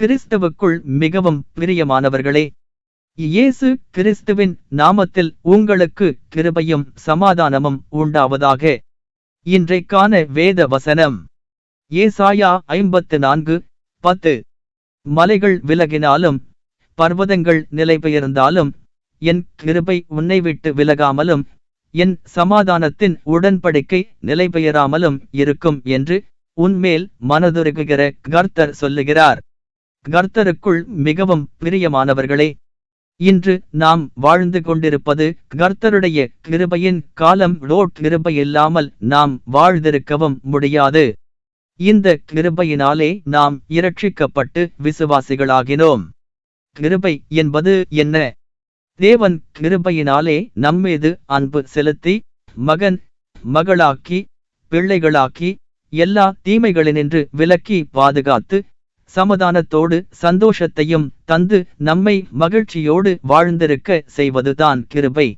கிறிஸ்துவுக்குள் மிகவும் பிரியமானவர்களே இயேசு கிறிஸ்துவின் நாமத்தில் உங்களுக்கு கிருபையும் சமாதானமும் உண்டாவதாக. இன்றைக்கான வேத வசனம் ஏசாயா ஐம்பத்து நான்கு பத்து. மலைகள் விலகினாலும் பர்வதங்கள் நிலைபெயர்ந்தாலும் என் கிருபை உன்னை விட்டு விலகாமலும் என் சமாதானத்தின் உடன்படிக்கை நிலைபெயராமலும் இருக்கும் என்று உன்மேல் மனதுருகுகிற கர்த்தர் சொல்லுகிறார். கர்த்தருக்குள் மிகவும் பிரியமானவர்களே இன்று நாம் வாழ்ந்து கொண்டிருப்பது கர்த்தருடைய கிருபையின் காலம் ரோட் கிருபை இல்லாமல் நாம் வாழ்ந்திருக்கவும் முடியாது. இந்த கிருபையினாலே நாம் இரட்சிக்கப்பட்டு விசுவாசிகளாகினோம். கிருபை என்பது என்ன? தேவன் கிருபையினாலே நம்மீது அன்பு செலுத்தி மகன் மகளாக்கி பிள்ளைகளாக்கி எல்லா தீமைகளினின்று விலக்கி பாதுகாத்து சமதானத்தோடு சந்தோஷத்தையும் தந்து நம்மை மகிழ்ச்சியோடு வாழ்ந்திருக்க செய்வதுதான் கிருபை.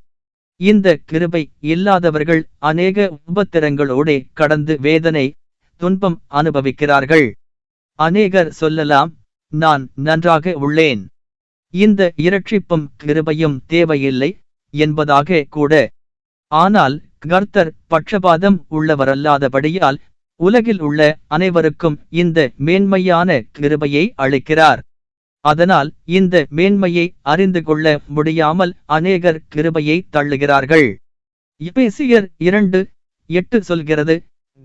இந்த கிருபை இல்லாதவர்கள் அநேக உபத்திரங்களோடே கடந்து வேதனை துன்பம் அனுபவிக்கிறார்கள். அநேகர் சொல்லலாம் நான் நன்றாக உள்ளேன். இந்த இரட்சிப்பும் கிருபையும் தேவையில்லை என்பதாக கூட. ஆனால் கர்த்தர் பட்சபாதம் உள்ளவரல்லாதபடியால் உலகில் உள்ள அனைவருக்கும் இந்த மேன்மையான கிருபையை அளிக்கிறார். அதனால் இந்த மேன்மையை அறிந்து கொள்ள முடியாமல் அநேகர் கிருபையை தள்ளுகிறார்கள். இபேசியர் இரண்டு எட்டு சொல்கிறது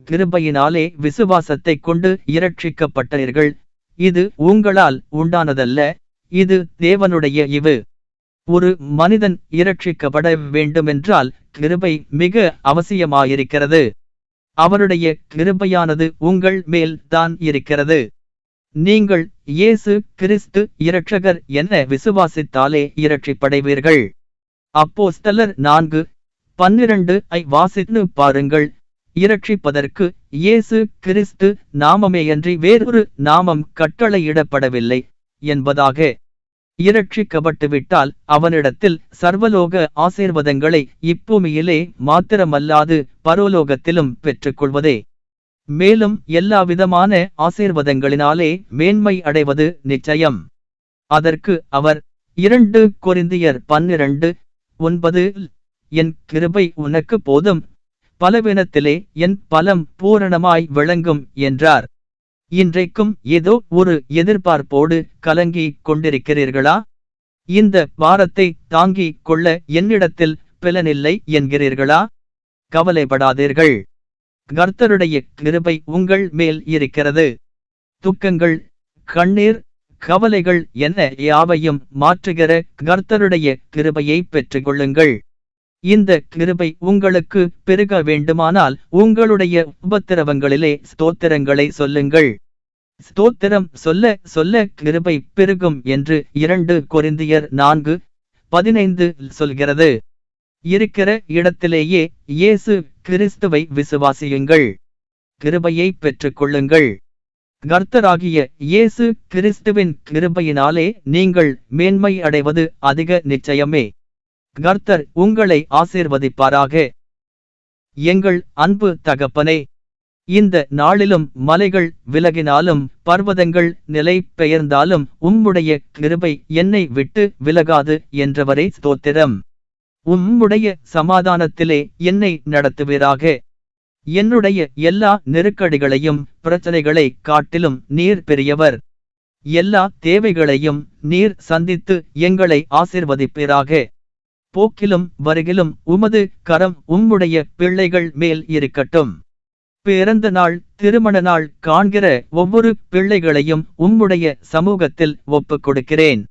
கிருபையினாலே விசுவாசத்தை கொண்டு இரட்சிக்கப்பட்டீர்கள். இது உங்களால் உண்டானதல்ல இது தேவனுடைய இவு. ஒரு மனிதன் இரட்சிக்கப்பட வேண்டுமென்றால் கிருபை மிக அவசியமாயிருக்கிறது. அவருடைய கிருபையானது உங்கள் மேல் தான் இருக்கிறது. நீங்கள் இயேசு கிறிஸ்து இரட்சகர் என விசுவாசித்தாலே இரட்சிப்படைவீர்கள். அப்போஸ்தலர் நான்கு பன்னிரண்டு ஐ வாசித்து பாருங்கள். இரட்சிப்பதற்கு இயேசு கிறிஸ்து நாமமேயன்றி வேறொரு நாமம் கட்டளையிடப்படவில்லை என்பதாக இரட்சிக்கப்பட்டுவிட்டால் அவனிடத்தில் சர்வலோக ஆசீர்வதங்களை இப்பூமியிலே மாத்திரமல்லாது பரோலோகத்திலும் பெற்றுக்கொள்வதே. மேலும் எல்லாவிதமான ஆசீர்வதங்களினாலே மேன்மை அடைவது நிச்சயம். அதற்கு அவர் இரண்டு கொரிந்தியர் பன்னிரண்டு ஒன்பது என் கிருபை உனக்கு போதும். பலவீனத்திலே என் பலம் பூரணமாய் விளங்கும் என்றார். இன்றைக்கும் ஏதோ ஒரு எதிர்பார்ப்போடு கலங்கி கொண்டிருக்கிறீர்களா? இந்த பாரத்தை தாங்கிக் கொள்ள என்னிடத்தில் பிலனில்லை என்கிறீர்களா? கவலைப்படாதீர்கள். கர்த்தருடைய கிருபை உங்கள் மேல் இருக்கிறது. துக்கங்கள் கண்ணீர் கவலைகள் என்ன யாவையும் மாற்றுகிற கர்த்தருடைய கிருபையை பெற்றுக்கொள்ளுங்கள். இந்த கிருபை உங்களுக்கு பெருக வேண்டுமானால் உங்களுடைய உபத்திரவங்களிலே ஸ்தோத்திரங்களை சொல்லுங்கள். ஸ்தோத்திரம் சொல்ல சொல்ல கிருபை பெருகும் என்று இரண்டு கொரிந்தியர் நான்கு பதினைந்து சொல்கிறது. இருக்கிற இடத்திலேயே இயேசு கிறிஸ்துவை விசுவாசியுங்கள். கிருபையை பெற்றுக்கொள்ளுங்கள். கர்த்தராகிய இயேசு கிறிஸ்துவின் கிருபையினாலே நீங்கள் மேன்மை அடைவது அதிக நிச்சயமே. கர்த்தர் உங்களை ஆசீர்வதிப்பாராக. எங்கள் அன்பு தகப்பனே இந்த நாளிலும் மலைகள் விலகினாலும் பர்வதங்கள் நிலை பெயர்ந்தாலும் உம்முடைய கிருபை என்னை விட்டு விலகாது என்றவரே ஸ்தோத்திரம். உம்முடைய சமாதானத்திலே என்னை நடத்துவீராக. என்னுடைய எல்லா நெருக்கடிகளையும் பிரச்சனைகளை காட்டிலும் நீர் பெரியவர். எல்லா தேவைகளையும் நீர் சந்தித்து எங்களை ஆசிர்வதிப்பீராக. போக்கிலும் வருகிலும் உமது கரம் உம்முடைய பிள்ளைகள் மேல் இருக்கட்டும். பிறந்த நாள் திருமண நாள் காண்கிற ஒவ்வொரு பிள்ளைகளையும் உம்முடைய சமூகத்தில் ஒப்புக் கொடுக்கிறேன்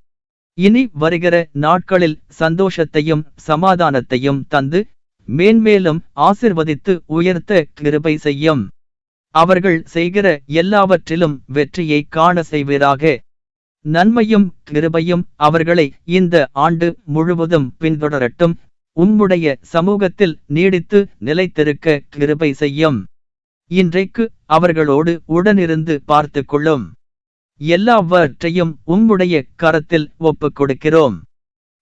இனி வருகிற நாட்களில் சந்தோஷத்தையும் சமாதானத்தையும் தந்து மேன்மேலும் ஆசிர்வதித்து உயர்த்த கிருபை செய்யும். அவர்கள் செய்கிற எல்லாவற்றிலும் வெற்றியை காண செய்வீராக. நன்மையும் கிருபையும் அவர்களை இந்த ஆண்டு முழுவதும் பின்தொடரட்டும். உம்முடைய சமூகத்தில் நீடித்து நிலைத்திருக்க கிருபை செய்யும். இன்றைக்கு அவர்களோடு உடனிருந்து பார்த்து கொள்ளும். எல்லாவற்றையும் உம்முடைய கரத்தில் ஒப்புக் கொடுக்கிறோம்.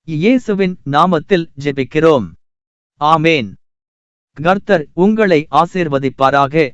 இயேசுவின் நாமத்தில் ஜெபிக்கிறோம். ஆமேன். கர்த்தர் உங்களை ஆசீர்வதிப்பாராக.